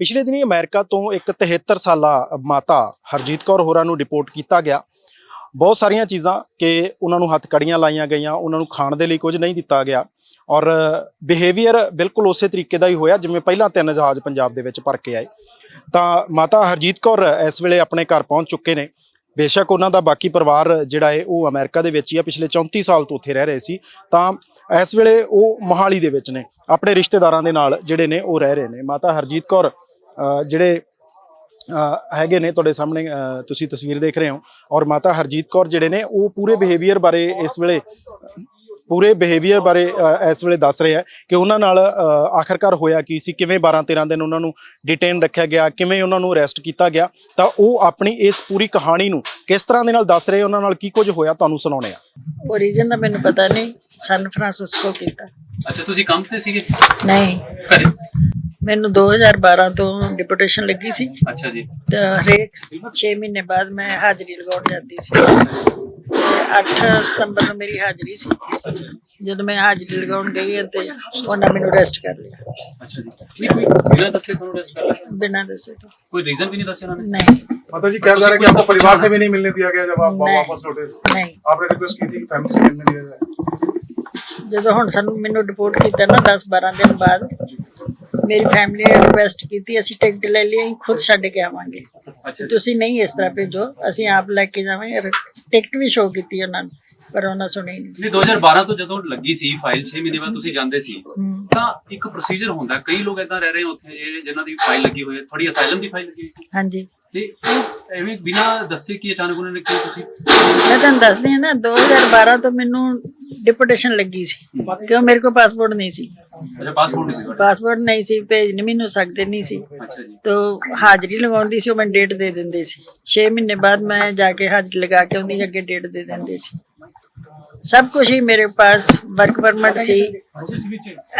ਪਿਛਲੇ ਦਿਨੀ ਅਮਰੀਕਾ ਤੋਂ ਇੱਕ 73 ਸਾਲਾ ਮਾਤਾ ਹਰਜੀਤ ਕੌਰ ਹੋਰਾਂ ਨੂੰ ਡਿਪੋਰਟ ਕੀਤਾ ਗਿਆ। ਬਹੁਤ ਸਾਰੀਆਂ ਚੀਜ਼ਾਂ ਕਿ ਉਹਨਾਂ ਨੂੰ ਹੱਥ ਕੜੀਆਂ ਲਾਈਆਂ ਗਈਆਂ, ਉਹਨਾਂ ਨੂੰ ਖਾਣ ਦੇ ਲਈ ਕੁਝ ਨਹੀਂ ਦਿੱਤਾ ਗਿਆ ਔਰ ਬਿਹੇਵੀਅਰ ਬਿਲਕੁਲ ਉਸੇ ਤਰੀਕੇ ਦਾ ਹੀ ਹੋਇਆ ਜਿਵੇਂ ਪਹਿਲਾਂ ਤਿੰਨ ਜਹਾਜ਼ ਪੰਜਾਬ ਦੇ ਵਿੱਚ ਭਰ ਕੇ ਆਏ। ਤਾਂ ਮਾਤਾ ਹਰਜੀਤ ਕੌਰ ਇਸ ਵੇਲੇ ਆਪਣੇ ਘਰ ਪਹੁੰਚ ਚੁੱਕੇ ਨੇ। ਬੇਸ਼ੱਕ ਉਹਨਾਂ ਦਾ ਬਾਕੀ ਪਰਿਵਾਰ ਜਿਹੜਾ ਹੈ ਉਹ ਅਮਰੀਕਾ ਦੇ ਵਿੱਚ ਹੀ ਆ, ਪਿਛਲੇ 34 ਸਾਲ ਤੋਂ ਉੱਥੇ ਰਹਿ ਰਹੇ ਸੀ। ਤਾਂ ਇਸ ਵੇਲੇ ਉਹ ਮੋਹਾਲੀ ਦੇ ਵਿੱਚ ਨੇ, ਆਪਣੇ ਰਿਸ਼ਤੇਦਾਰਾਂ ਦੇ ਨਾਲ ਜਿਹੜੇ ਨੇ ਉਹ ਰਹਿ ਰਹੇ ਨੇ। ਮਾਤਾ ਹਰਜੀਤ ਕੌਰ ਜਿਹੜੇ ਹੈਗੇ ਨੇ ਤੁਹਾਡੇ ਸਾਹਮਣੇ ਤੁਸੀਂ ਤਸਵੀਰ ਦੇਖ ਰਹੇ ਹੋ। ਔਰ ਮਾਤਾ ਹਰਜੀਤ ਕੌਰ ਜਿਹੜੇ ਨੇ ਉਹ ਪੂਰੇ ਬਿਹੇਵੀਅਰ ਬਾਰੇ ਇਸ ਵੇਲੇ ਪੂਰੇ ਬਿਹੇਵੀਅਰ ਬਾਰੇ ਇਸ ਵੇਲੇ ਦੱਸ ਰਹੇ ਕਿ ਉਹਨਾਂ ਨਾਲ ਆਖਰਕਾਰ ਹੋਇਆ ਕੀ ਸੀ ਕਿਵੇਂ 12 13 ਦਿਨ ਉਹਨਾਂ ਨੂੰ ਡਿਟੇਨ ਰੱਖਿਆ ਗਿਆ ਕਿਵੇਂ ਉਹਨਾਂ ਨੂੰ ਅਰੈਸਟ ਕੀਤਾ ਗਿਆ। ਤਾਂ ਉਹ ਆਪਣੀ ਇਸ ਪੂਰੀ ਕਹਾਣੀ ਨੂੰ ਕਿਸ ਤਰ੍ਹਾਂ ਦੇ ਨਾਲ ਦੱਸ ਰਹੇ ਉਹਨਾਂ ਨਾਲ ਕੀ ਕੁਝ ਹੋਇਆ ਤੁਹਾਨੂੰ ਸੁਣਾਉਣੇ ਆ ਓਰੀਜਨ ਦਾ ਮੈਨੂੰ ਪਤਾ ਨਹੀਂ ਸਨ ਫਰਾਂਸਿਸਕੋ ਕੀਤਾ। ਅੱਛਾ ਤੁਸੀਂ ਕੰਮ ਤੇ ਸੀਗੇ? ਨਹੀਂ। ਘਰੇ? ਮੈਨੂੰ 2012 ਤੋਂ ਡਿਪੂਟੇਸ਼ਨ ਲੱਗੀ ਸੀ ਅੱਛਾ ਜੀ ਤੇ ਹਰੇਕ 6 ਮਹੀਨੇ ਬਾਅਦ ਮੈਂ ਹਾਜ਼ਰੀ ਲਗਾਉਣ ਜਾਂਦੀ ਸੀ ਤੇ 8 ਸਤੰਬਰ ਨੂੰ ਮੇਰੀ ਹਾਜ਼ਰੀ ਸੀ ਜਦੋਂ ਮੈਂ ਹਾਜ਼ਰੀ ਲਗਾਉਣ ਗਈ ਤੇ ਉਹਨਾਂ ਮੈਨੂੰ ਅਰੈਸਟ ਕਰ ਲਿਆ ਅੱਛਾ ਜੀ ਨਹੀਂ ਕੋਈ ਬਿਨਾਂ ਦੱਸੇ ਤੁਹਾਨੂੰ ਰੈਸਟ ਕਰ ਲਿਆ ਬਿਨਾਂ ਦੱਸੇ ਤੋਂ। ਕੋਈ ਰੀਜ਼ਨ ਵੀ ਨਹੀਂ ਦੱਸਿਆ ਉਹਨਾਂ ਨੇ नहीं माता जी कह जा रहा है कि आपको परिवार से भी नहीं मिलने दिया गया जब आप नहीं। वापस लौटे नहीं आपने रिक्वेस्ट की थी कि फैमिली से मिलने दिया जाए ਜਦੋਂ ਹੁਣ ਸਾਨੂੰ ਮੈਨੂੰ ਰਿਪੋਰਟ ਕੀਤਾ ਨਾ 10 12 ਦਿਨ ਬਾਅਦ ਮੇਰੀ ਫੈਮਿਲੀ ਨੇ ਰਿਕੁਐਸਟ ਕੀਤੀ ਅਸੀਂ ਟਿਕਟ ਲੈ ਲਈ ਅਸੀਂ ਖੁਦ ਛੱਡ ਕੇ ਆਵਾਂਗੇ। ਤੁਸੀਂ ਨਹੀਂ ਇਸ ਤਰ੍ਹਾਂ ਭੇਜੋ ਅਸੀਂ ਆਪ ਲੈ ਕੇ ਜਾਵਾਂਗੇ। ਟਿਕਟ ਵੀ ਸ਼ੋਅ ਕੀਤੀ ਉਹਨਾਂ ਨੂੰ ਪਰ ਉਹਨਾਂ ਸੁਣੀ ਨਹੀਂ। ਨਹੀਂ 2012 ਤੋਂ ਜਦੋਂ ਲੱਗੀ ਸੀ ਫਾਈਲ 6 ਮਹੀਨੇ ਬਾਅਦ ਤੁਸੀਂ ਜਾਂਦੇ ਸੀ। ਤਾਂ ਇੱਕ ਪ੍ਰੋਸੀਜਰ ਹੁੰਦਾ ਕਈ ਲੋਕ ਇਦਾਂ ਰਹਿ ਰਹੇ ਉੱਥੇ ਇਹ ਜਿਨ੍ਹਾਂ ਦੀ ਫਾਈਲ ਲੱਗੀ ਹੋਈ ਹੈ ਥੋੜੀ ਅਸਾਈਲਮ ਦੀ ਫਾਈਲ ਲੱਗੀ ਹੋਈ ਸੀ। ਹਾਂਜੀ। ਤੇ ਉਹ ਐਵੇਂ ਬਿਨਾਂ ਦੱਸੇ ਕਿ ਅਚਾਨਕ ਉਹਨਾਂ ਨੇ ਕਿ ਤੁਸੀਂ ਮੈਂ ਤੁਹਾਨੂੰ ਦੱਸਦੀ ਹਾਂ ਨਾ 2012 ਤੋਂ ਮੈਨੂੰ ਡਿਪੂਟੇਸ਼ਨ ਲੱਗੀ ਸੀ ਕਿਉਂ ਮੇਰੇ ਕੋਲ ਪਾਸਪੋਰਟ ਨਹੀਂ ਸੀ। ਅੱਛਾ ਪਾਸਪੋਰਟ ਨਹੀਂ ਸੀ ਤੁਹਾਡਾ? ਪਾਸਪੋਰਟ ਨਹੀਂ ਸੀ ਭੇਜ ਨਹੀਂ ਮੈਨੂੰ ਸਕਦੇ ਨਹੀਂ ਸੀ। ਅੱਛਾ ਜੀ। ਤੋ ਹਾਜ਼ਰੀ ਲਗਾਉਂਦੀ ਸੀ ਉਹ ਮੈਨੂੰ ਡੇਟ ਦੇ ਦਿੰਦੇ ਸੀ। 6 ਮਹੀਨੇ ਬਾਅਦ ਮੈਂ ਜਾ ਕੇ ਹਾਜ਼ਰੀ ਲਗਾ ਕੇ ਉਹਦੀ ਅੱਗੇ ਡੇਟ ਦੇ ਦਿੰਦੇ ਸੀ। ਸਭ ਕੁਝ ਹੀ ਮੇਰੇ ਪਾਸ ਵਰਕ ਪਰਮਿਟ ਸੀ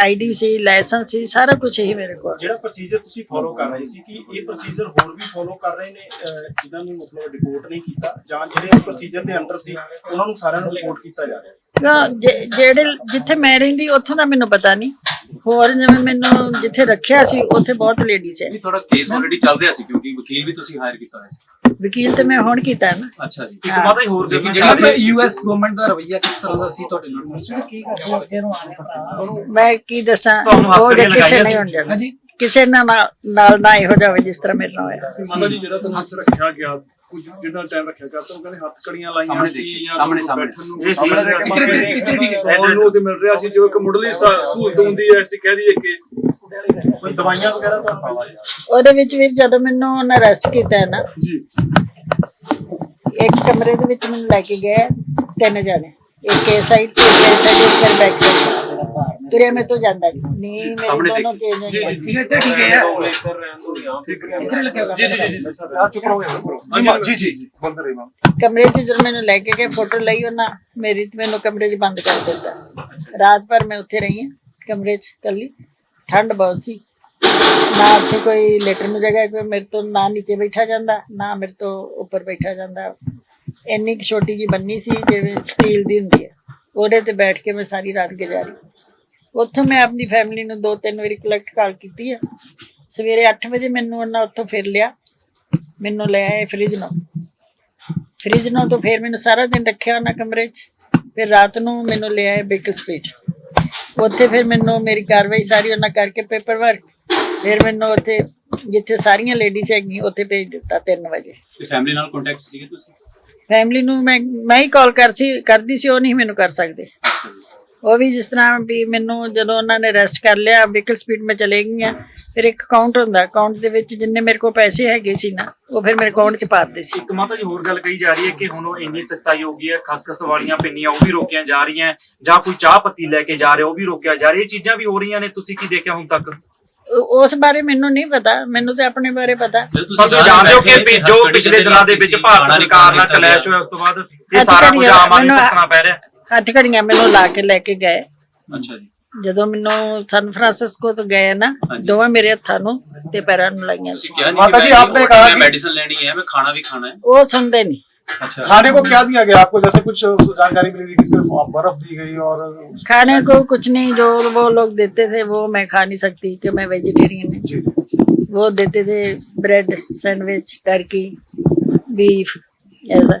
ਆਈਡੀ ਸੀ ਲਾਇਸੈਂਸ ਸੀ ਸਾਰਾ ਕੁਝ ਹੀ ਮੇਰੇ ਕੋਲ। ਜਿਹੜਾ ਪ੍ਰੋਸੀਜਰ ਤੁਸੀਂ ਫੋਲੋ ਕਰ ਰਹੇ ਸੀ ਕਿ ਇਹ ਪ੍ਰੋਸੀਜਰ ਹੋਰ ਵੀ ਫੋਲੋ ਕਰ ਰਹੇ ਨੇ ਅਹ, ਜਿਨ੍ਹਾਂ ਨੂੰ ਮਤਲਬ ਰਿਪੋਰਟ ਨਹੀਂ ਕੀਤਾ ਜਾਂ ਜਿਹੜੇ ਇਸ ਪ੍ਰੋਸੀਜਰ ਦੇ ਅੰਡਰ ਸੀ ਉਹਨਾਂ ਨੂੰ ਸਾਰਿਆਂ ਨੂੰ ਰਿਪੋਰਟ ਕੀਤਾ ਜਾ ਰਿਹਾ। ਜੇ- ਜਿਹੜੇ ਜਿੱਥੇ ਮੈਂ ਰਹਿੰਦੀ ਉੱਥੋਂ ਦਾ ਮੈਨੂੰ ਪਤਾ ਨਹੀਂ। ਹੋਰ ਜਿਵੇਂ ਮੈਨੂੰ ਜਿੱਥੇ ਰੱਖਿਆ ਸੀ ਉੱਥੇ ਬਹੁਤ ਲੇਡੀਜ਼ ਹੈ। ਨਹੀਂ ਥੋੜਾ ਕੇਸ ਆਲਰੇਡੀ ਚੱਲ ਰਿਹਾ ਸੀ ਕਿਉਂਕਿ ਵਕੀਲ ਵੀ ਤੁਸੀਂ ਹਾਇਰ ਕੀਤਾ ਹੋਇਆ ਸੀ। ਵਕੀਲ ਤੇ ਮੈਂ ਹੁਣ ਕੀਤਾ ਨਾ। ਅੱਛਾ ਜੀ। ਇੱਕ ਹਾਂ। ਮਾਤਾ ਹੀ ਹੋਰ ਦੇਖੀ ਜਿਹੜਾ ਯੂਐਸ ਗਵਰਨਮੈਂਟ ਦਾ ਰਵੱਈਆ ਕਿਸ ਤਰ੍ਹਾਂ ਦਾ ਸੀ ਤੁਹਾਡੇ ਨਾਲ ਮੈਂ ਕੀ ਦੱਸਾਂ ਉਹ ਜੇ ਕਿਸੇ ਨਹੀਂ ਜਾਣਾ ਹਾਂਜੀ। ਕਿਸੇ ਨਾਲ ਨਾ- ਨਾਲ ਨਾ ਇਹੋ ਜਾਵੇ ਜਿਸ ਤਰ੍ਹਾਂ ਮੇਰੇ ਨਾਲ ਹੋਇਆ। ਮਾਤਾ ਜੀ ਜਿਹੜਾ ਤੁਹਾਨੂੰ ਰੱਖਿਆ ਗਿਆ ਕੁਝ ਜਿੰਨਾ ਟਾਈਮ ਰੱਖਿਆ ਗਿਆ ਤਾਂ ਉਹ ਕਹਿੰਦੇ ਹੱਥ ਕੜੀਆਂ ਲਾਈਆਂ ਸਾਹਮਣੇ ਸੀ ਦੇਖੀ, ਜਾਂ ਸਾਹਮਣੇ- ਕੋਈ ਸਾਹਮਣੇ। ਬੈਠਣ ਨੂੰ ਇਹ ਸੀ। ਉਹਨੂੰ ਤੇ ਮਿਲ ਰਿਹਾ ਸੀ ਜੋ ਇੱਕ ਮੁੱਢਲੀ ਸਾ- ਸਹੂਲਤ ਹੁੰਦੀ ਹੈ ਅਸੀਂ ਕਹਿ ਦਈਏ ਕਿ ਕੋਈ ਦਵਾਈਆਂ ਵਗੈਰਾ ਤੁਹਾਨੂੰ ਉਹਦੇ ਵਿੱਚ ਵੀ ਜਦੋਂ ਮੈਨੂੰ ਉਹਨਾਂ ਅਰੈਸਟ ਕੀਤਾ ਹੈ ਨਾ ਜੀ ਇੱਕ ਕਮਰੇ ਦੇ ਵਿੱਚ ਮੈਨੂੰ ਲੈ ਕੇ ਗਏ ਤਿੰਨ ਜਣੇ ਇੱਕ ਇਹ ਸਾਈਡ ਸੀ ਇੱਕ ਇਹ ਸਾਈਡ ਇੱਕ ਬੈਕ ਸਾਈਡ ਤੁਰਿਆ ਮੈਂ ਤੋਂ ਜਾਂਦਾ ਨਹੀਂ ਨਹੀਂ ਮੇਰੇ ਸਾਹਮਣੇ ਦੋਨੋਂ ਦੇਖੀ। ਚੇਂਜ ਜੀ, ਹੋ ਜੀ, ਗਏ ਠੀਕ ਹੈ ਇੱਥੇ ਠੀਕ ਹੈ ਜੀ ਜੀ ਜੀ ਜੀ आप चुप रहो यहाँ, चुप रहो। जी जी जी बोलते रहिए मैम ਕਮਰੇ 'ਚ ਜਦੋਂ ਮੈਨੂੰ ਲੈ ਕੇ ਗਏ ਫੋਟੋ ਲਈ ਉਹਨਾਂ ਮੇਰੀ ਤੇ ਮੈਨੂੰ ਕਮਰੇ 'ਚ ਬੰਦ ਕਰ ਦਿੱਤਾ ਰਾਤ ਭਰ ਮੈਂ ਉੱਥੇ ਰਹੀ ਹਾਂ ਕਮਰੇ 'ਚ ਇਕੱਲੀ ਠੰਡ ਬਹੁਤ ਸੀ ਨਾ ਉੱਥੇ ਕੋਈ ਲੇਟਰ ਨੂੰ ਜਗ੍ਹਾ ਕੋਈ ਮੇਰੇ ਤੋਂ ਨਾ ਨੀਚੇ ਬੈਠਾ ਜਾਂਦਾ ਨਾ ਮੇਰੇ ਤੋਂ ਉੱਪਰ ਬੈਠਾ ਜਾਂਦਾ ਇੰਨੀ ਕੁ ਛੋਟੀ ਜੀ ਬੰਨੀ ਸੀ ਜਿਵੇਂ ਸਟੀਲ ਦੀ ਹੁੰਦੀ ਹੈ ਉਹਦੇ ਤੇ ਬੈਠ ਕੇ ਮੈਂ ਸਾਰੀ ਰਾਤ ਗੁਜ਼ਾਰੀ ਉੱਥੋਂ ਮੈਂ ਆਪਣੀ ਫੈਮਿਲੀ ਨੂੰ ਦੋ ਤਿੰਨ ਵਾਰੀ ਕਲੈਕਟ ਕਾਲ ਕੀਤੀ ਹੈ ਸਵੇਰੇ 8 ਵਜੇ ਮੈਨੂੰ ਉਹਨਾਂ ਉੱਥੋਂ ਫਿਰ ਲਿਆ। ਮੈਨੂੰ ਲੈ ਆਏ ਫ੍ਰਿਜ ਨੂੰ। ਫ੍ਰਿਜ ਨੂੰ ਤੋਂ ਫਿਰ ਮੈਨੂੰ ਸਾਰਾ ਦਿਨ ਰੱਖਿਆ ਉਹਨਾਂ ਕਮਰੇ 'ਚ। ਫਿਰ ਰਾਤ ਨੂੰ ਮੈਨੂੰ ਲੈ ਆਏ ਬੇਕਰ ਸਟਰੀਟ ਉੱਥੇ ਫਿਰ ਮੈਨੂੰ ਮੇਰੀ ਕਾਰਵਾਈ ਸਾਰੀ ਉਹਨਾਂ ਕਰਕੇ ਪੇਪਰ ਵਰਕ ਫਿਰ ਮੈਨੂੰ ਉੱਥੇ ਜਿੱਥੇ ਸਾਰੀਆਂ ਲੇਡੀਜ਼ ਹੈਗੀਆਂ ਉੱਥੇ ਭੇਜ ਦਿੱਤਾ 3 ਵਜੇ। ਤੇ ਫੈਮਿਲੀ ਨਾਲ ਕੰਟੈਕਟ ਸੀਗੇ ਤੁਸੀਂ? ਫੈਮਿਲੀ ਨੂੰ ਮੈਂ ਮੈਂ ਹੀ ਕਾਲ ਕਰ ਸੀ ਕਰਦੀ ਸੀ ਉਹ ਨਹੀਂ ਮੈਨੂੰ ਕਰ ਸਕਦੇ। ਉਹ ਵੀ ਜਿਸ ਤਰ੍ਹਾਂ ਵੀ ਮੈਨੂੰ ਜਦੋਂ ਉਹਨਾਂ ਨੇ ਅਰੈਸਟ ਕਰ ਲਿਆ ਵਹੀਕਲ ਸਪੀਡ ਮੈਂ ਚਲੇ ਗਈਆਂ ਫਿਰ ਇੱਕ ਅਕਾਊਂਟ ਹੁੰਦਾ ਅਕਾਊਂਟ ਦੇ ਵਿੱਚ ਜਿੰਨੇ ਮੇਰੇ ਕੋਲ ਪੈਸੇ ਹੈਗੇ ਸੀ ਨਾ ਉਹ ਫਿਰ ਮੇਰੇ ਅਕਾਊਂਟ 'ਚ ਪਾ ਦਿੱਤੇ ਸੀ। ਇੱਕ ਮਾਤਾ ਜੀ ਹੋਰ ਗੱਲ ਕਹੀ ਜਾ ਰਹੀ ਹੈ ਕਿ ਹੁਣ ਉਹ ਇੰਨੀ ਸਖਤਾਈ ਹੋ ਗਈ ਹੈ ਖਸਖਸ ਵਾਲੀਆਂ ਪਿੰਨੀਆਂ ਉਹ ਵੀ ਰੋਕੀਆਂ ਜਾ ਰਹੀਆਂ ਜਾਂ ਕੋਈ ਚਾਹ ਪੱਤੀ ਲੈ ਕੇ ਜਾ ਰਿਹਾ ਉਹ ਵੀ ਰੋਕਿਆ ਜਾ ਰਿਹਾ ਇਹ ਚੀਜ਼ਾਂ ਵੀ ਹੋ ਰਹੀਆਂ ਨੇ ਤੁਸੀਂ ਕੀ ਦੇਖਿਆ ਹੁਣ ਤੱਕ? ਉਸ ਬਾਰੇ ਮੈਨੂੰ ਨਹੀਂ ਪਤਾ ਮੈਨੂੰ ਤੇ ਆਪਣੇ ਬਾਰੇ ਪਤਾ। ਤੁਸੀਂ ਜਾਣਦੇ ਹੋ ਕਿ ਜੋ ਪਿਛਲੇ ਦਿਨਾਂ ਦੇ ਵਿੱਚ ਭਾਰਤ ਸਰਕਾਰ ਨਾਲ ਕਲੈਸ਼ ਹੋਇਆ ਉਸ ਤੋਂ ਬਾਅਦ ਇਹ ਸਾਰਾ ਕੁਝ ਆਮ ਆਦਮੀ ਭੁਗਤਣਾ ਪੈ ਰਿਹਾ। ਹੱਥ ਘੜੀਆਂ ਮੈਨੂੰ ਲਾ ਕੇ ਲੈ ਕੇ ਗਏ ਅੱਛਾ ਜੀ ਜਦੋਂ ਮੈਨੂੰ ਸਨ ਫਰਾਂਸਿਸਕੋ ਤੋਂ ਗਏ ਨਾ ਹਾਂਜੀ। ਦੋਵਾਂ ਮੇਰੇ ਹੱਥਾਂ ਨੂੰ ਤੇ ਪੈਰਾਂ ਨੂੰ ਲਾਈਆਂ ਸੀ ਤੁਸੀਂ ਕਿਹਾ ਨਹੀਂ माता जी, आपने कहा कि- ਮੈਡੀਸਨ ਲੈਣੀ ਹੈ ਮੈਂ ਖਾਣਾ ਵੀ ਖਾਣਾ ਹੈ ਉਹ ਸੁਣਦੇ ਨਹੀਂ ਅੱਛਾ खाने को क्या दिया गया आपको जैसे कुछ जानकारी मिली थी कि सिर्फ बर्फ दी गई और खाने को कुछ नहीं जो वो लोग देते थे वो मैं खा नहीं सकती कि मैं वेजिटेरियन हूँ जी जी वो देते थे ब्रेड सैंडविच टर्की बीफ ऐसा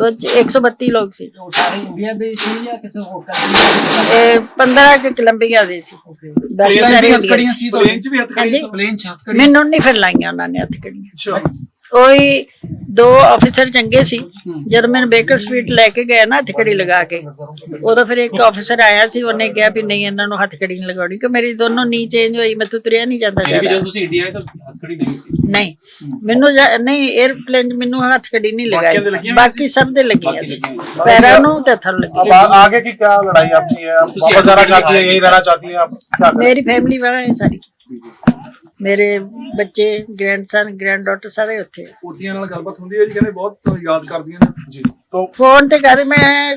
ਉਹ 'ਚ 132 ਲੋਕ ਸੀ। ਉਹ ਸਾਰੇ ਇੰਡੀਆ ਦੇ ਸੀ ਜਾਂ ਕਿਸੇ ਹੋਰ ਕੰਟਰੀ ਇਹ 15 ਕਿ ਕੋਲੰਬੀਆ ਦੇ ਸੀ। ਬਾਕੀ ਸਾਰੇ ਸੀ। ਪਲੇਨ ਚ ਵੀ ਹੱਥ ਹਾਂਜੀ ਪਲੇਨ 'ਚ ਹੱਥ ਮੈਨੂੰ ਨਹੀਂ ਫਿਰ ਲਾਈਆਂ ਉਹਨਾਂ ਨੇ ਹੱਥ ਕੜੀਆਂ ਅੱਛਾ। ਕੋਈ ਦੋ ਅਫਸਰ ਚੰਗੇ ਸੀ। ਜਦ ਬੇਕਰ ਸਵੀਟ ਲੈ ਕੇ ਗਿਆ ਨਾ ਹੱਥਕੜੀ ਲਗਾ ਕੇ ਉਦੋਂ ਫਿਰ ਇੱਕ ਅਫਸਰ ਆਇਆ ਸੀ ਉਹਨੇ ਕਿਹਾ ਵੀ ਨਹੀਂ ਇਹਨਾਂ ਨੂੰ ਹੱਥਕੜੀ ਨਹੀਂ ਲਗਾਉਣੀ ਕਿ ਮੇਰੀ ਦੋਨੋਂ ਨੀ ਚੇਂਜ ਹੋਈ ਮੈਂ ਤੁਰਿਆ ਨਹੀਂ ਜਾਂਦਾ ਜਦੋਂ ਤੁਸੀਂ ਇੰਡੀਆ ਨਹੀਂ ਸੀ। ਨਹੀਂ। ਮੈਨੂੰ ਨਹੀਂ 에ਅਰਪਲੇਨ ਮੈਨੂੰ ਹੱਥਕੜੀ ਨਹੀਂ ਲਗਾਈ। ਬਾਕੀ ਸਭ ਦੇ ਲੱਗੀਆਂ ਸੀ। ਪੈਰਾਂ ਨੂੰ ਤੇ ਥੱਲ ਲੱਗੀ ਆਗੇ ਕੀ ਕਿਆ ਲੜਾਈ ਆਪਣੀ ਹੈ ਬਹੁਤ ਸਾਰਾ ਚਾਹਤੀ ਹੈ यही ਰਹਿਣਾ ਚਾਹਤੀ ਹੈ ਆਪ ਮੇਰੀ ਫੈਮਿਲੀ ਵਾਲਾ ਹੈ ਸਾਰੀ। ਮੇਰੇ ਬੱਚੇ ਗ੍ਰੈਂਡਸਨ ਗ੍ਰੈਂਡਡਾਟਰ ਸਾਰੇ ਉੱਥੇ। ਆ। ਪੋਤੀਆਂ ਨਾਲ ਗੱਲਬਾਤ ਹੁੰਦੀ ਹੈ ਜੀ ਕਹਿੰਦੇ ਬਹੁਤ ਯਾਦ ਕਰਦੀਆਂ ਨੇ। जी तो ਫੋਨ ਤੇ ਕਰ ਮੈਂ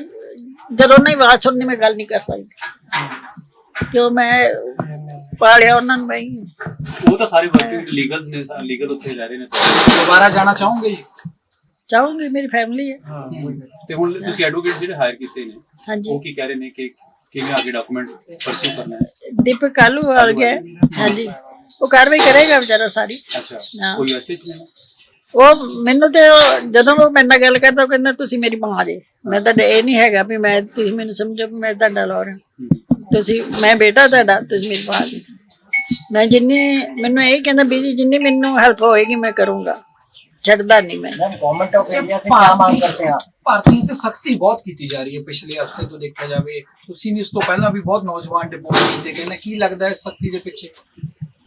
ਜਦੋਂ ਨਹੀਂ ਆਵਾਜ਼ ਸੁਣਨੀ ਮੈਂ ਗੱਲ ਨਹੀਂ ਕਰ ਸਕਦੀ। ਕਿਉਂ ਮੈਂ ਪਾਲਿਆ ਉਹਨਾਂ ਨੂੰ ਮੈਂ ਹੀ। ਉਹ ਤਾਂ ਸਾਰੇ ਵਰਕਿੰਗ ਲੀਗਲਸ ਨੇ ਲੀਗਲ ਉੱਥੇ ਰਹਿ ਰਹੇ ਨੇ। ਦੁਬਾਰਾ ਜਾਣਾ ਚਾਹੋਗੇ ਜੀ? ਚਾਹੂੰਗੀ ਮੇਰੀ ਫੈਮਿਲੀ ਹੈ। ਤੇ ਹੁਣ ਤੁਸੀਂ ਐਡਵੋਕੇਟ ਜਿਹੜੇ ਹਾਇਰ ਕੀਤੇ ਨੇ ਹਾਂਜੀ। ਉਹ ਕੀ ਕਹਿ ਰਹੇ ਨੇ ਕਿ ਕਿਵੇਂ ਅੱਗੇ ਡਾਕੂਮੈਂਟ ਪਰਸੂ ਕਰਨਾ ਹੈ? ਦੀਪਕ ਕਾਲੂ ਆ ਗਿਆ। ਹੈ। ਹਾਂਜੀ। ਉਹ ਕਾਰਵਾਈ ਕਰੇਗਾ ਵਿਚਾਰਾ ਸਾਰੀ। ਅੱਛਾ ਹਾਂ। ਕੋਈ ਮੈਸੇਜ ਨਹੀਂ? ਉਹ ਮੈਨੂੰ ਤੇ ਉਹ- ਜਦੋਂ ਉਹ ਮੇਰੇ ਨਾਲ ਗੱਲ ਕਰਦਾ ਉਹ ਕਹਿੰਦਾ ਤੁਸੀਂ ਮੇਰੀ ਮਾਂ ਜੇ। ਮੈਂ ਤਾਂ ਇਹ ਨਹੀਂ ਹੈਗਾ ਵੀ ਮੈਂ ਤੁਸੀਂ ਮੈਨੂੰ ਸਮਝੋ ਵੀ ਮੈਂ ਤੁਹਾਡਾ ਲੋਰ ਤੁਸੀਂ ਮੈਂ ਬੇਟਾ ਤੁਹਾਡਾ ਤੁਸੀਂ ਮੇਰੀ ਮਾਂ ਜੀ। ਮੈਂ ਜਿੰਨੀ ਮੈਨੂੰ ਇਹ ਕਹਿੰਦਾ ਬੀਜੀ ਜਿੰਨੀ ਮੈਨੂੰ ਹੈਲਪ ਹੋਏਗੀ ਮੈਂ ਕਰੂੰਗਾ। ਛੱਡਦਾ ਨਹੀਂ ਮੈਂ। ਗਵਰਨਮੈਂਟ ਆਫ ਇੰਡੀਆ ਸੇ ਕੀ ਮੰਗ ਕਰਤੇ हैं ਭਾਰਤੀ ਤੇ ਸਖਤੀ ਬਹੁਤ ਕੀਤੀ ਜਾ ਰਹੀ ਹੈ ਪਿਛਲੇ ਅਰਸੇ ਤੋਂ ਦੇਖਿਆ ਜਾਵੇ। ਤੁਸੀਂ ਵੀ ਇਸ ਤੋਂ ਪਹਿਲਾਂ ਵੀ ਬਹੁਤ ਨੌਜਵਾਨ ਡਿਪੋਰਟ ਕੀਤੇ ਗਏ ਨੇ। ਕੀ ਲੱਗਦਾ ਹੈ ਸਖਤੀ ਦੇ ਪਿੱਛੇ?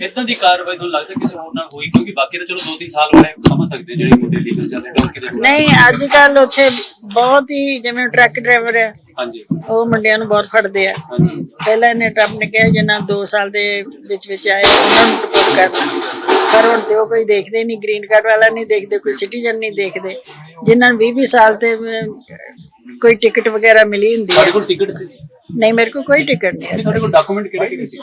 ਇਦਾਂ ਦੀ ਕਾਰਵਾਈ ਤੁਹਾਨੂੰ ਲੱਗਦਾ ਕਿਸੇ ਹੋਰ ਨਾਲ ਹੋਈ? ਕਿਉਂਕਿ ਬਾਕੀ ਤਾਂ ਚਲੋ 2-3 ਸਾਲ ਹੋਣੇ ਸਮਝ ਸਕਦੇ ਜਿਹੜੇ ਮੁੰਡੇ ਲੀਗਲ ਜਾਂਦੇ ਡੌਂਕੀ ਦੇ ਨਹੀਂ ਅੱਜ ਕੱਲ ਉੱਥੇ ਬਹੁਤ ਹੀ ਜਿਵੇਂ ਟਰੱਕ ਡਰਾਈਵਰ ਆ ਹਾਂਜੀ। ਉਹ ਮੁੰਡਿਆਂ ਨੂੰ ਬਹੁਤ ਫੜਦੇ ਆ। ਹਾਂਜੀ। ਪਹਿਲਾਂ ਇਹਨੇ ਟਰੰਪ ਨੇ ਕਿਹਾ ਜਿਨ੍ਹਾਂ 2 ਸਾਲ ਦੇ ਵਿੱਚ ਵਿੱਚ ਆਏ ਉਹਨਾਂ ਨੂੰ ਰਿਪੋਰਟ ਕਰਨਾ। ਪਰ ਹੁਣ ਤੇ ਉਹ ਕੋਈ ਦੇਖਦੇ ਨਹੀਂ ਗ੍ਰੀਨ ਕਾਰਡ ਵਾਲਾ ਨਹੀਂ ਦੇਖਦੇ ਕੋਈ ਸਿਟੀਜ਼ਨ ਨਹੀਂ ਦੇਖਦੇ। ਜਿਨ੍ਹਾਂ ਨੂੰ 20 20 ਸਾਲ ਤੇ ਕੋਈ ਟਿਕਟ ਵਗੈਰਾ ਮਿਲੀ ਹੁੰਦੀ ਤੁਹਾਡੇ ਹੈ ਕੋਲ ਟਿਕਟ ਸੀ। ਨਹੀਂ ਮੇਰੇ ਕੋਲ ਕੋਈ ਟਿਕਟ ਨਹੀਂ ਹੈ। ਤੁਹਾਡੇ ਕੋਲ ਡਾਕੂਮੈਂਟ ਕਿਹੜੇ ਕਿਹੜੇ ਸੀ?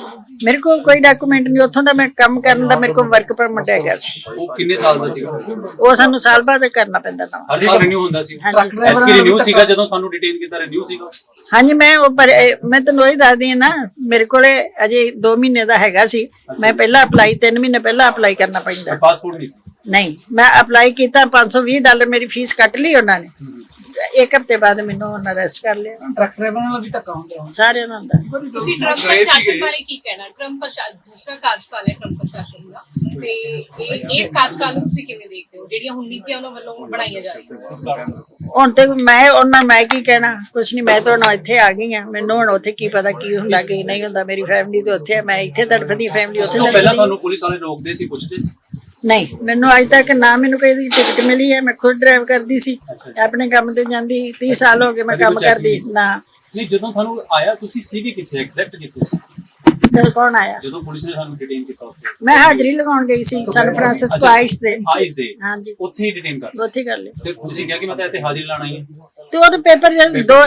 ਮੇਰੇ ਕੋਲ ਕੋਈ ਡਾਕੂਮੈਂਟ ਨਹੀਂ ਉੱਥੋਂ ਦਾ ਮੈਂ ਕੰਮ ਕਰਨ ਦਾ ਮੇਰੇ ਕੋਲ ਵਰਕ ਪਰਮਿਟ ਹੈਗਾ ਸੀ। ਉਹ ਕਿੰਨੇ ਸਾਲ ਦਾ ਸੀਗਾ? ਉਹ ਸਾਨੂੰ ਸਾਲ ਬਾਅਦ ਕਰਨਾ ਪੈਂਦਾ ਤਾਂ। ਹਰ ਸਾਲ ਰਿਨਿਊ ਹੁੰਦਾ ਸੀ। ਹਾਂਜੀ। ਐਤਕੀ ਰਿਨਿਊ ਸੀਗਾ ਜਦੋਂ ਤੁਹਾਨੂੰ ਡਿਟੇਨ ਕੀਤਾ ਰਿਨਿਊ ਸੀਗਾ? ਹਾਂਜੀ ਮੈਂ ਉਹ ਪਰ ਇਹ- ਮੈਂ ਤੈਨੂੰ ਉਹੀ ਦੱਸਦੀ ਹਾਂ ਨਾ ਮੇਰੇ ਕੋਲੇ ਅਜੇ 2 ਮਹੀਨੇ ਦਾ ਹੈਗਾ ਸੀ। ਮੈਂ ਪਹਿਲਾਂ ਅਪਲਾਈ 3 ਮਹੀਨੇ ਪਹਿਲਾਂ ਅਪਲਾਈ ਕਰਨਾ ਪੈਂਦਾ। ਪਾਸਪੋਰਟ ਨਹੀਂ ਸੀ? ਨਹੀਂ ਮੈਂ ਅਪਲਾਈ ਕੀਤਾ 520 ਡਾਲਰ ਮੇਰੀ ਫੀਸ ਕੱਟ ਲਈ ਉਹਨਾਂ ਨੇ। ਇੱਕ ਹਫ਼ਤੇ ਬਾਅਦ ਮੈਨੂੰ ਉਹਨਾਂ ਅਰੈਸਟ ਕਰ ਲਿਆ। ਟਰੱਕ ਡਰਾਈਵਰ ਨਾਲ ਵੀ ਧੱਕਾ ਹੁੰਦਾ ਹੁਣ। ਸਾਰਿਆਂ ਨੂੰ ਹੁੰਦਾ ਤੁਸੀਂ ਟਰੰਪ। ਪ੍ਰਸ਼ਾਸਨ ਬਾਰੇ ਕੀ ਕਹਿਣਾ? ਟਰੰਪ ਪ੍ਰਸ਼ਾਸਨ ਦੂਸਰਾ ਕਾਰਜਕਾਲ ਹੈ ਟਰੰਪ ਪ੍ਰਸ਼ਾਸਨ ਦਾ। ਤੇ ਇਹ ਇਸ ਕਾਰਜਕਾਲ ਨੂੰ ਤੁਸੀਂ ਕਿਵੇਂ ਦੇਖਦੇ ਹੋ? ਜਿਹੜੀਆਂ ਹੁਣ ਨੀਤੀਆਂ ਉਹਨਾਂ ਵੱਲੋਂ ਬਣਾਈਆਂ ਜਾ ਰਹੀਆਂ। ਹੁਣ ਤੇ ਮੈਂ ਉਹਨਾਂ ਮੈਂ ਕੀ ਕਹਿਣਾ? ਕੁਛ ਨਹੀਂ ਮੈਂ ਤਾਂ ਹੁਣ ਇੱਥੇ ਆ ਗਈ ਆ ਮੈਨੂੰ ਹੁਣ ਉੱਥੇ ਕੀ ਪਤਾ ਕੀ ਹੁੰਦਾ ਕੀ ਨਹੀਂ ਹੁੰਦਾ। ਮੇਰੀ ਫੈਮਿਲੀ ਤਾਂ ਉੱਥੇ ਆ। ਮੈਂ ਇੱਥੇ ਤੜਫਦੀ ਫੈਮਿਲੀ ਉਸ ਉੱਥੇ ਤੋਂ ਪਹਿਲਾਂ ਤੜਫਦੀ ਤੁਹਾਨੂੰ ਪੁਲਿਸ ਵਾਲੇ ਰੋਕਦੇ ਸੀ ਪੁੱਛਦੇ ਸੀ? ਨਹੀਂ। ਮੈਨੂੰ ਅੱਜ ਤੱਕ ਨਾ ਮੈਨੂੰ ਕੋਈ ਦੀ ਟਿਕਟ ਮਿਲੀ ਹੈ ਮੈਂ ਖੁਦ ਡਰਾਈਵ ਕਰਦੀ ਸੀ। ਆਪਣੇ ਕੰਮ ਤੇ ਜਾਂਦੀ 30 ਸਾਲ ਹੋ ਗਏ ਮੈਂ ਕੰਮ ਕਰਦੀ? ਨਾ। ਨਹੀਂ ਜਦੋਂ ਤੁਹਾਨੂੰ ਆਇਆ ਤੁਸੀਂ ਸੀਗੇ ਕਿੱਥੇ? ਐਗਜ਼ੈਕਟ ਕਿੱਥੇ ਸੀ? ਕਦੋਂ ਕੌਣ ਆਇਆ? ਜਦੋਂ ਪੁਲਿਸ ਨੇ ਤੁਹਾਨੂੰ ਡਿਟੇਨ ਕੀਤਾ ਉੱਥੇ? ਮੈਂ ਹਾਜ਼ਰੀ ਲਗਾਉਣ ਗਈ ਸੀ ਸਨ ਫਰਾਂਸਿਸਕੋ ਆਈਸ ਦੇ। ਆਈਸ ਦੇ? ਹਾਂਜੀ। ਉੱਥੇ ਹੀ ਡਿਟੇਨ ਕਰ ਉੱਥੇ ਕਰ ਲਿਆ। ਤੇ ਤੁਸੀਂ ਕਿਹਾ ਕਿ ਮੈਂ ਤਾਂ ਇੱਥੇ ਹਾਜ਼ਰੀ ਲਾਣ ਆਈ ਹਾਂ? ਤੇ ਉਹ ਤਾਂ ਪੇਪਰ ਜਦ ਦੋ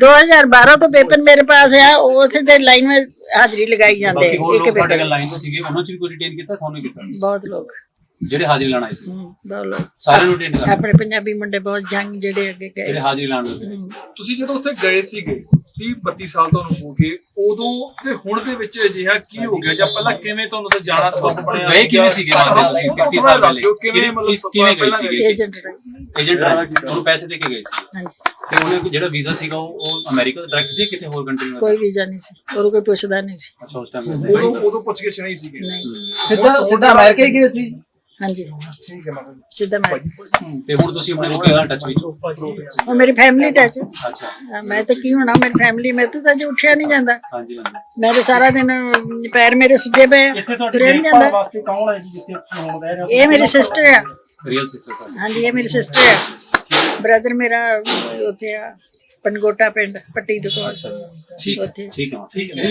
2012 ਤੋਂ ਪੇਪਰ ਮੇਰੇ ਪਾਸ ਆ ਉਸੇ ਤੇ ਲਾਈਨ ਵਿੱਚ ਹਾਜ਼ਰੀ ਲਗਾਈ ਜਾਂਦੇ ਬਾਕੀ ਹੋਰ ਇੱਕ ਲੋਕ ਤੁਹਾਡੇ ਪੇਪਰ। ਨਾਲ ਲਾਈਨ ਤੇ ਸੀਗੇ ਉਹਨਾਂ ਚ ਵੀ ਕੋਈ ਡਿਟੇਨ ਕੀਤਾ ਤੁਹਾਨੂੰ ਕੀਤਾ? ਬਹੁਤ ਲੋਕ। ਜਿਹੜੇ ਹਾਜ਼ਰੀ ਲਾਣ ਆਏ ਸੀ? ਹਮ, ਬਹੁਤ ਲੋਕ। ਸਾਰਿਆਂ ਨੂੰ ਅਟੈਂਡ ਕਰਨਾ। ਆਪਣੇ ਪੰਜਾਬੀ ਮੁੰਡੇ ਬਹੁਤ ਜੰਗ ਜਿਹੜੇ ਅੱਗੇ ਗਏ ਜਿਹੜੇ ਸੀ। ਹਾਜ਼ਰੀ ਲਾਣ ਲੱਗੇ ਤੁਸੀਂ ਜਦੋਂ ਉੱਥੇ ਗਏ ਸੀਗੇ 30 32 ਸਾਲ ਤੁਹਾਨੂੰ ਹੋ ਗਏ ਉਦੋਂ ਤੇ ਹੁਣ ਦੇ ਵਿੱਚ ਅਜਿਹਾ ਕੀ ਹੋ ਗਿਆ? ਜਾਂ ਪਹਿਲਾਂ ਕਿਵੇਂ ਤੁਹਾਨੂੰ ਤਾਂ ਜਾਣਾ ਸਬਬ ਬਣਿਆ ਗਏ ਕਿਵੇਂ ਸੀਗੇ? ਮੰਨਦੇ ਹੋ ਤੁਸੀਂ 33 ਸਾਲ ਪਹਿਲੇ? ਕਿਵੇਂ ਮਤਲਬ ਕਿਵੇਂ ਗਏ ਸੀਗੇ? ਏਜੰਟ ਰਾਹੀਂ। ਏਜੰਟ ਉਹਨੂੰ ਪੈਸੇ ਦੇ ਕੇ ਗਏ ਸੀ? ਹਾਂਜੀ। ਤੇ ਉਹਨੇ ਜਿਹੜਾ ਵੀਜ਼ਾ ਸੀਗਾ ਉਹ ਉਹ ਅਮਰੀਕਾ ਦਾ ਡਾਇਰੈਕਟ ਸੀ ਕਿਤੇ ਹੋਰ ਕੰਟਰੀ ਦਾ ਕੋਈ ਵੀਜ਼ਾ ਨਹੀਂ ਸੀ ਉਹ ਕੋਈ ਪੁੱਛਦਾ ਨਹੀਂ ਸੀ। ਅੱਛਾ ਉਸ ਟਾਈਮ ਉਦੋਂ ਉਦੋਂ ਪੁੱਛ ਕੇ ਨਹੀਂ ਸੀਗੇ ਨਹੀਂ। ਸਿੱਧਾ ਸਿੱਧਾ ਅਮਰੀਕਾ ਹੀ ਗਏ ਸੀ? ਹਾਂਜੀ। ਸਿੱਧਾ ਮੈਂ ਤੇ ਹੁਣ ਤੁਸੀਂ ਆਪਣੇ ਵਕੀਲ ਨਾਲ ਟੱਚ ਵਿੱਚ ਹੋ? ਉਹ ਮੇਰੀ ਫੈਮਿਲੀ ਟੱਚ ਅੱਛਾ। ਮੈਂ ਤਾਂ ਕੀ ਹੋਣਾ ਮੇਰੀ ਫੈਮਿਲੀ ਮੇਰੇ ਤੋਂ ਤਾਂ ਜੇ ਉੱਠਿਆ ਨਹੀਂ ਜਾਂਦਾ। ਹਾਂਜੀ ਹਾਂਜੀ। ਮੈਂ ਤਾਂ ਸਾਰਾ ਦਿਨ ਅਮ, ਪੈਰ ਮੇਰੇ ਸੁੱਜੇ ਪਏ ਆ, ਇੱਥੇ ਤੁਹਾਡੀ ਤੁਰਿਆ ਨਹੀਂ ਦੇਖਭਾਲ ਜਾਂਦਾ। ਵਾਸਤੇ ਕੌਣ ਹੈ ਜੀ ਜਿੱਥੇ ਤੁਸੀਂ ਹੁਣ ਰਹਿ ਰਹੇ ਹੋ? ਇਹ ਮੇਰੀ ਸਿਸਟਰ ਆ। ਰੀਅਲ ਸਿਸਟਰ ਹਾਂਜੀ ਇਹ ਮੇਰੀ ਸਿਸਟਰ ਆ। ਬ੍ਰਦਰ ਮੇਰਾ ਅਮ, ਉੱਥੇ ਆ ਪਨਗੋਟਾ ਪਿੰਡ ਪੱਟੀ ਦੁਕਾਨ ਠੀਕ ਉੱਥੇ ਠੀਕ ਹੈ ਠੀਕ है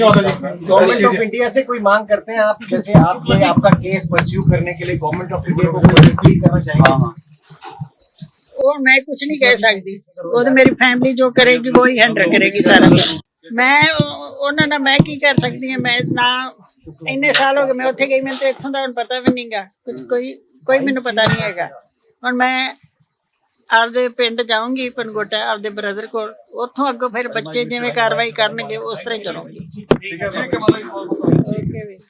गवर्नमेंट ऑफ इंडिया से कोई मांग करते हैं आप जैसे आप ये आपका केस परस्यू करने के लिए गवर्नमेंट ऑफ इंडिया को कोई अपील करना चाहेंगे हाँ हाँ ਉਹ ਮੈਂ ਕੁਝ ਨਹੀਂ ਕਹਿ ਸਕਦੀ ਉਹ ਤਾਂ ਮੇਰੀ ਫੈਮਿਲੀ ਜੋ ਕਰੇਗੀ ਉਹ ਹੀ ਹੈਂਡਲ ਕਰੇਗੀ ਸਾਰਾ ਕੁਝ ਮੈਂ ਉਹ- ਉਹਨਾਂ ਨਾਲ ਮੈਂ ਕੀ ਕਰ ਸਕਦੀ ਹਾਂ ਮੈਂ ਨਾ ਇੰਨੇ ਸਾਲ ਹੋ ਗਏ ਮੈਂ ਉੱਥੇ ਗਈ ਮੈਨੂੰ ਤਾਂ ਇੱਥੋਂ ਦਾ ਹੁਣ ਪਤਾ ਵੀ ਨਹੀਂਗਾ ਕੁਝ ਕੋਈ ਕੋਈ ਮੈਨੂੰ ਪਤਾ ਨਹੀਂ ਹੈਗਾ ਹੁਣ ਮੈਂ ਆਪਦੇ ਪਿੰਡ ਜਾਊਂਗੀ ਪਨਗੋਟਾ ਆਪਦੇ ਬ੍ਰਦਰ ਕੋਲ ਉੱਥੋਂ ਅੱਗੋਂ ਫਿਰ ਬੱਚੇ ਜਿਵੇਂ ਕਾਰਵਾਈ ਕਰਨਗੇ ਉਸ ਤਰ੍ਹਾਂ ਹੀ ਕਰੂੰਗੀ। ਠੀਕ ਹੈ ਠੀਕ ਹੈ ਮਤਲਬ ਓਕੇ ਵੀ